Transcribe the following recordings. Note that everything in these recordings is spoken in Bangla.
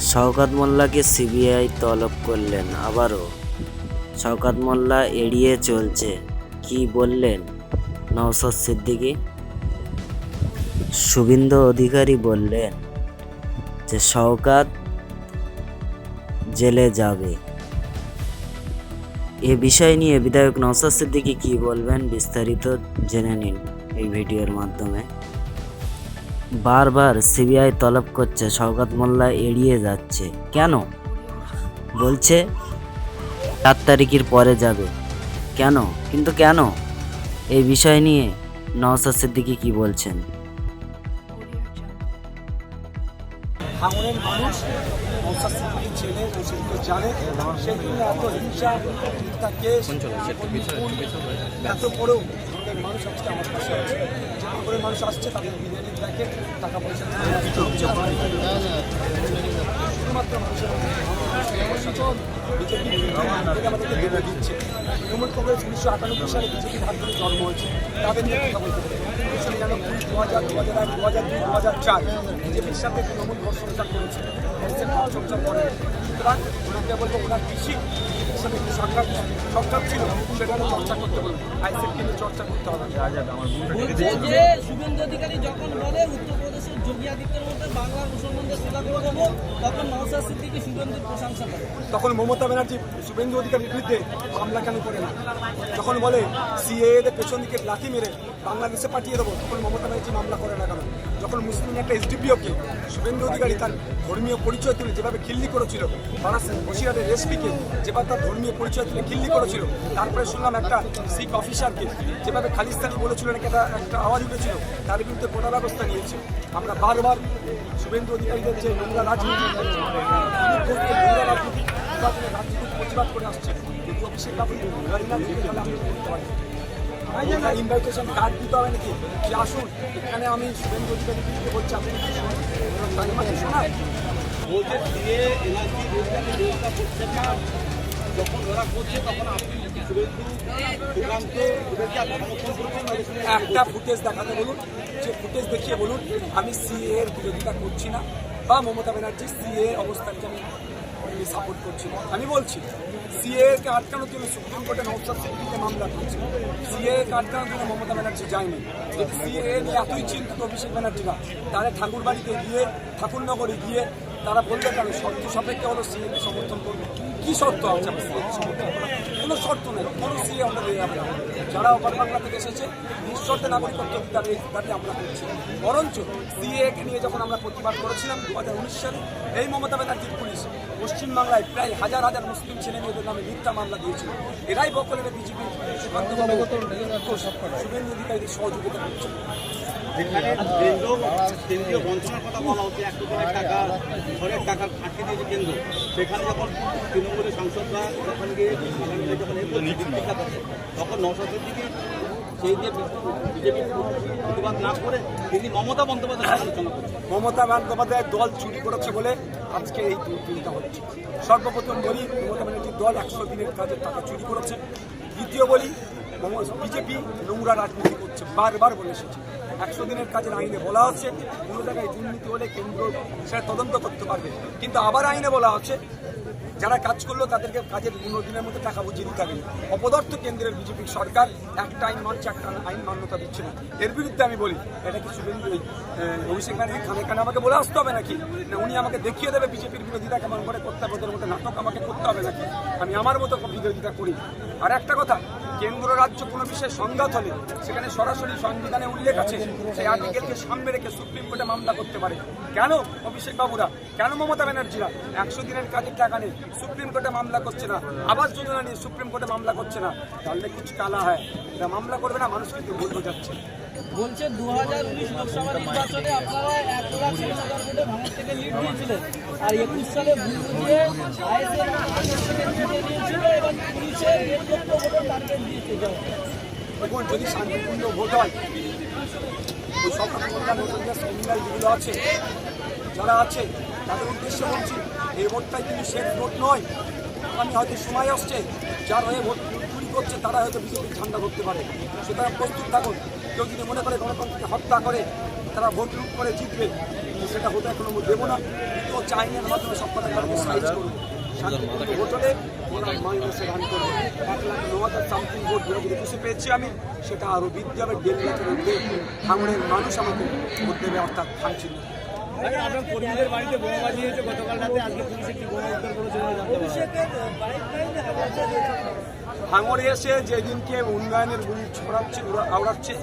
শওকত মোল্লাকে সিবিআই তলব করলেন আবারও। শওকত মোল্লা এড়িয়ে চলছে। কি বললেন নওশাদ সিদ্দিকী? শুভিন্দু অধিকারী বললেন যে, শওকাত জেলে যাবে। এ বিষয় নিয়ে বিধায়ক নওশাদ সিদ্দিকী কি বলবেন বিস্তারিত জেনে নিন এই ভিডিওর মাধ্যমে। বারবার সিবিআই তলব করছে শওকত মোল্লা এড়িয়ে যাচ্ছে। কেন? বলছে সাত তারিখের পরে যাবে। কেন? কিন্তু কেন? এই বিষয় নিয়ে নওশাদ সিদ্দিকী কি বলছেন? ভাঙনের মানুষ নৌসাদ সিদ্দিকির ছেলে নৌসিদকে জানে সেই জন্য এত হিংসা ভাঙনের মানুষ আজকে আমার পাশে আছে। ভাঙনের মানুষ আসছে, তাদের বিরিয়ানি দেখে টাকা পয়সা। শুধুমাত্র মানুষের বিজেপি আমাদেরকে দিচ্ছে। তৃণমূল কংগ্রেস উনিশশো আটানব্বই সালে বিজেপির হাত জন্ম হয়েছে। তাদের নিয়ে কথা দু হাজার দু হাজার এক, দু হাজার দু হাজার চার, বিজেপির সাথে তৃণমূল ঘর্ষণটা করেছে। সুতরাং ওনাকে বলব ওনার কৃষি সাথে একটু সাক্ষাৎ ছিল সেখানে চর্চা করতে বলব আইসেফ কিন্তু চর্চা করতে হবে। যে শুভেন্দু অধিকারী যখন বলে উত্তরপ্রদেশের যোগী আদিত্যের মধ্যে বাংলার মুসলমানদের সোজা করে দেবো তখন নওসাদ সিদ্দিকি শুভেন্দুর প্রশংসা করে। তখন মমতা ব্যানার্জি শুভেন্দু অধিকারীর বিরুদ্ধে মামলা কেন করে না? যখন বলে সিএ পেছন দিকে লাথি মেরে বাংলাদেশে পাঠিয়ে দেবো তখন মমতা ব্যানার্জি মামলা করে না কেন? যখন মুসলিম একটা এসডিপিওকে শুভেন্দু অধিকারী তার ধর্মীয় পরিচয় তুলে যেভাবে খিল্লি করেছিল বসিরহাটের এসপিকে যেভাবে তার ধর্মীয় পরিচয় তুলে খিল্লি করেছিল, তারপরে শুনলাম একটা শিখ অফিসারকে যেভাবে খালিস্তানি বলেছিল নাকি একটা একটা আওয়াজ উঠেছিল, তার বিরুদ্ধে কোটা ব্যবস্থা নিয়েছে। আমরা বারবার শুভেন্দু অধিকারীদের যে নোংরা রাজনীতি রাজনীতি প্রতিবাদ করে আসছে। কিন্তু অভিষেক বাবু গাড়ি না ইনভাইটেশন কার্ড দিতে হবে নাকি? যে আসুন এখানে আমি শুভেন্দু অধিকারী বিরুদ্ধে বলছি আপনি কি শুনুন? তাই আমাকে শোনায় বলছে দিয়ে এনার্জি ব্যবস্থা করছে না যখন ওরা করছে তখন আপনি শুভেন্দু সুকান্ত ওদেরকে আপনি সমর্থন করছেন না ওদের সঙ্গে একটা ফুটেজ দেখাতে বলুন যে ফুটেজ দেখিয়ে বলুন আমি সিএ এর বিরোধিতা করছি না। বা মমতা ব্যানার্জি সিএ অবস্থানকে আমি সাপোর্ট করছি আমি বলছি সিএকে আটকানোর জন্য সুপ্রিম কোর্টে নৌসাদ সিদ্দিকে মামলা করছে। সিএকে আটকানোর জন্য মমতা ব্যানার্জি যায়নি। যদি সিএ নিয়ে এতই চিন্তিত অভিষেক ব্যানার্জি না, তাহলে ঠাকুরবাড়িতে গিয়ে, ঠাকুরনগরে গিয়ে তারা বলবে কেন? শর্ত সাপেক্ষে হলো সিএ কে সমর্থন করবে। কি শর্ত আছে? আমি সমর্থন? কোনো শর্ত নেই। কোনো সিএ আমরা দিয়ে যাবে না। যারা ওপার বাংলা থেকে এসেছে নিঃশর্তে নাগরিকত্ব দাবি দাবি আমরা করছি। বরঞ্চ সিএ কে নিয়ে যখন আমরা প্রতিবাদ করেছিলাম দু হাজার উনিশ সালে এই মমতা ব্যানার্জির পুলিশ পশ্চিমবাংলায় প্রায় হাজার হাজার মুসলিম ছেলে মেয়েদের নামে মিথ্যা মামলা দিয়েছিল। এরাই বকলের বিজেপি শুভেন্দু অধিকারীদের সহযোগিতা করছে। যেখানে কেন্দ্র, কেন্দ্রীয় বঞ্চনার কথা বলা হচ্ছে, এক কোটি টাকা, ঘরের টাকা আটকে দিয়েছে কেন্দ্র। সেখানে যখন তৃণমূলের সাংসদরা যখন গিয়ে যখন তখন নশাদের দিকে সেই যে বিজেপি প্রতিবাদ না করে তিনি মমতা বন্দ্যোপাধ্যায় আলোচনা করছেন। মমতা বন্দ্যোপাধ্যায়ের দল চুরি করেছে বলে আজকে এই দুর্নীতিটা হচ্ছে। সর্বপ্রথম বলি, মমতা ব্যানার্জির দল একশো দিনের কাজের টাকা চুরি করেছে। দ্বিতীয় বলি বিজেপি নোংরা রাজনীতি করছে, বারবার বলে এসেছে। একশো দিনের কাজের আইনে বলা হচ্ছে কোনো জায়গায় দুর্নীতি হলে কেন্দ্র সেটা তদন্ত করতে পারবে। কিন্তু আবার আইনে বলা হচ্ছে যারা কাজ করল তাদেরকে কাজের পনেরো দিনের মধ্যে টাকা বুঝিয়ে দিতে হবে। অপদার্থ কেন্দ্রের বিজেপি সরকার একটা আইন মানছে, একটা আইন মান্যতা দিচ্ছে না। এর বিরুদ্ধে আমি বলি, এটা কি শুভেন্দু অভিষেক ব্যানার্জি খানে খানে আমাকে বলে আসতে হবে নাকি? না, উনি আমাকে দেখিয়ে দেবে বিজেপির বিরোধিতা কেমন করে করতে হবে ওদের মধ্যে নাটক আমাকে করতে হবে নাকি? আমি আমার মতো বিরোধিতা করি। আর একটা কথা কেন্দ্র রাজ্য কোনো বিষয়ে সংঘাত হলে সেখানে সরাসরি সংবিধানে উল্লেখ আছে, সেই আর্টিকেলকে সামনে রেখে সুপ্রিম কোর্টে মামলা করতে পারে। কেন অভিষেক বাবুরা? কেন মমতা ব্যানার্জিরা? একশো দিনের কাজের টাকা নিয়ে সুপ্রিম কোর্টে মামলা করছে না, আবাস যোজনা নিয়ে সুপ্রিম কোর্টে মামলা করছে না। তাহলে কিছু কালা হয়। এটা মামলা করবে না মানুষকে ভুল বোঝাচ্ছে বলছে দু হাজার উনিশ লোকসভা নির্বাচনে আপনারা এক লাখ হাজার ভোটে ভাঙের থেকে লিড দিয়েছিলেন। আর একুশ সালে ভুল বুঝিয়ে এবং টার্গেট দিয়েছে দেখুন, যদি শান্তিপূর্ণ ভোট হয়, ওই যেগুলো আছে, যারা আছে, তাদের উদ্দেশ্যে বলছি, এই ভোটটাই কিন্তু শেষ ভোট নয়। আমি হয়তো সময় আসছে, যার হয়ে ভোট চুরি করছে, তারা হয়তো বিজেপির ঠান্ডা ধরতে পারে। সুতরাং প্রস্তুত থাকুন। কেউ যদি মনে করে গণতন্ত্রকে হত্যা করে তারা ভোট লুট করে জিতবে সেটা হতে এখনও দেবো না। বলছে আইনের মাধ্যমে সব কথাগুলোকে সাইজ করব শান্তিপূর্ণ হোটেলে ওরা মাইনাসে রান করবে। এক লাখ ন হাজার সামথিং ভোট হাজার একুশে পেয়েছি আমি সেটা আরও বৃদ্ধি হবে। দেড় লাখের মধ্যে মানুষ আমাকে ভোট দেবে অর্থাৎ ভাঙছিল কর্মীদের বাড়িতে বোমাবাজি হয়েছে গতকাল রাতে আজকে পুলিশ একটি বোমা উদ্ধার করেছে বলে জানতে পারলাম। ভাঙড়ে এসে যেদিনকে উন্নয়নের গুলি ছড়াচ্ছে উড়া- আওড়াচ্ছে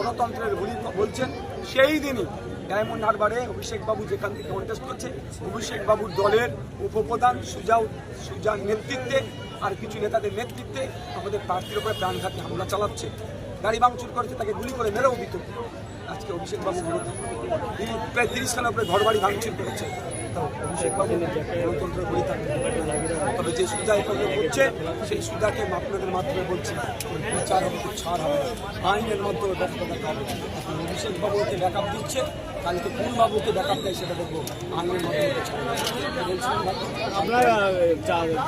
গণতন্ত্রের বলছেন, সেই দিনই ডায়মন্ড হারবারে অভিষেক বাবু যেখান থেকে কন্টেস্ট করছে অভিষেক বাবুর দলের উপপ্রধান সুজাউ সুজার নেতৃত্বে আর কিছু নেতাদের নেতৃত্বে আমাদের প্রার্থীর উপরে প্রাণঘাতী হামলা চালাচ্ছে। গাড়ি ভাঙচুর করেছে, তাকে গুলি করে মেরেও দিত আজকে অভিষেক বাবু তিনি প্রায় তিরিশ খানের উপরে ঘর বাড়ি ভাঙচুর করেছে থাকবে তবে যে সুদা এখানে হচ্ছে, সেই সুদাকে আপনাদের মাধ্যমে বলছি, বিচার হবে, ছাড় হবে। আইনের মাধ্যমে বক্তব্য দেখা হবে। এখন অভিষেক বাবুকে ব্যাকআপ দিচ্ছে, কালকে কোন বাবুকে ব্যাকআপ দেয় সেটা দেখব। আইনের মাধ্যমে আপনার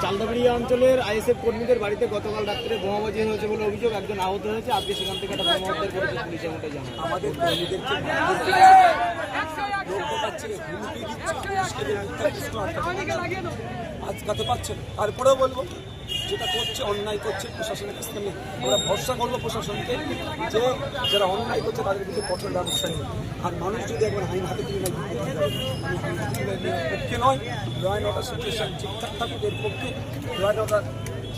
চালদাবাড়ি অঞ্চলের আইএসএফ কর্মীদের বাড়িতে গতকাল রাত্রে বোমাবাজি হয়েছে বলে অভিযোগ। একজন আহত হয়েছে। আপনি সেখান থেকে একটা বোমা উদ্ধার পুলিশ জানান আমাদের কর্মীদেরকে লোক দেখাচ্ছে হুমকি দিচ্ছে পুলিশকে দিয়ে মিথ্যা কিছু আটকাতে আটকাতে পারছে না। তারপরেও বলব যেটা করছে, অন্যায় করছে প্রশাসনের কাছ থেকে। আমরা ভরসা করব প্রশাসনকে যে যারা অন্যায় করছে তাদের বিরুদ্ধে কঠোর ব্যবস্থা নেবে। আর মানুষ যদি একবার আইন হাতে তুলে নেয় পক্ষে নয়। ল অর্ডার সিচুয়েশন ঠিকঠাক থাকুক এর পক্ষে। ল অর্ডার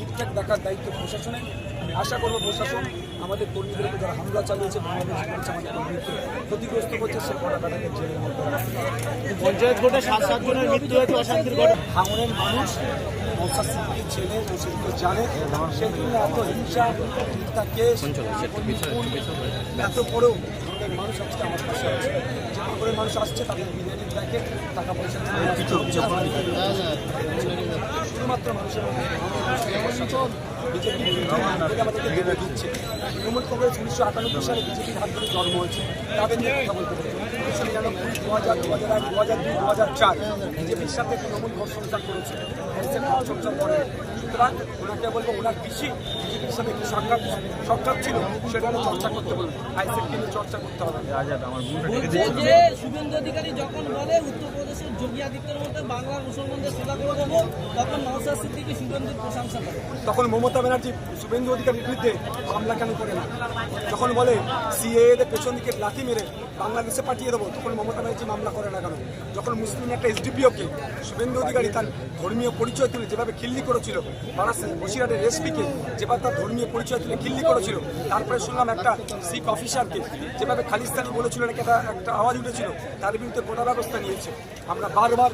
ঠিকঠাক দেখার দায়িত্ব প্রশাসনের। আমি আশা করব প্রশাসন আমাদের কর্মীদের উপর যারা হামলা চালিয়েছে বাংলাদেশ আমাদের কর্মীকে ক্ষতিগ্রস্ত করছে সে কড়াকাটাকে জেলের মধ্যে পঞ্চায়েত ভোটে সাত সাত মৃত্যু হয়েছে অশান্তির ঘটনা। ভাঙনের মানুষ জানে সেই এত হিংসা কেস এত পরেও মানুষ আজকে আমার পাশে আছে। যে ভাঙনের মানুষ আসছে তাদের বিরিয়ানি দেখে টাকা পয়সা শুধুমাত্র মানুষের বিজেপি আমাদেরকে দেবে দিচ্ছে। তৃণমূল কংগ্রেস উনিশশো আটানব্বই সালে বিজেপির হাত ধরে জন্ম হয়েছে। তাদের নিয়ে কথা বলতে পারি উনিশশো নিরানব্বই দু হাজার দু হাজার এক দু হাজার দুই দু হাজার চার বিজেপির সাথে তৃণমূল ঘর সংসার করেছে। এসে ঘর সংসার করে। সুতরাং ওনাকে বলব ওনার বেশি বিজেপির সাথে একটু সাক্ষাৎ সাক্ষাৎ ছিল সেটা নিয়ে চর্চা করতে বলব। আইসেফ নিয়ে চর্চা করতে হবে। শুভেন্দু অধিকারী যখন বলে উত্তরপ্রদেশের যোগী আদিত্যের মধ্যে বাংলার মুসলমানদের করে দেবো। তখন শুভেন্দুর প্রশংসা করে। তখন মমতা ব্যানার্জি শুভেন্দু অধিকারীর বিরুদ্ধে হামলা কেন করে না? যখন বলে সিএ দের পেছন দিকে লাথি মেরে বাংলাদেশে পাঠিয়ে দেবো, তখন মমতা ব্যানার্জি মামলা করে না কেন? যখন মুসলিম একটা এসডিপিওকে শুভেন্দু অধিকারী তার ধর্মীয় পরিচয় তুলে যেভাবে খিল্লি করেছিল, বারাসে বসিরহাটের এসপিকে যেভাবে তার ধর্মীয় পরিচয় তুলে খিল্লি করেছিল, তারপরে শুনলাম একটা শিখ অফিসারকে যেভাবে খালিস্তানি বলেছিল, নাকি একটা একটা আওয়াজ উঠেছিল, তার বিরুদ্ধে কোটা ব্যবস্থা নিয়েছে, আমরা বারবার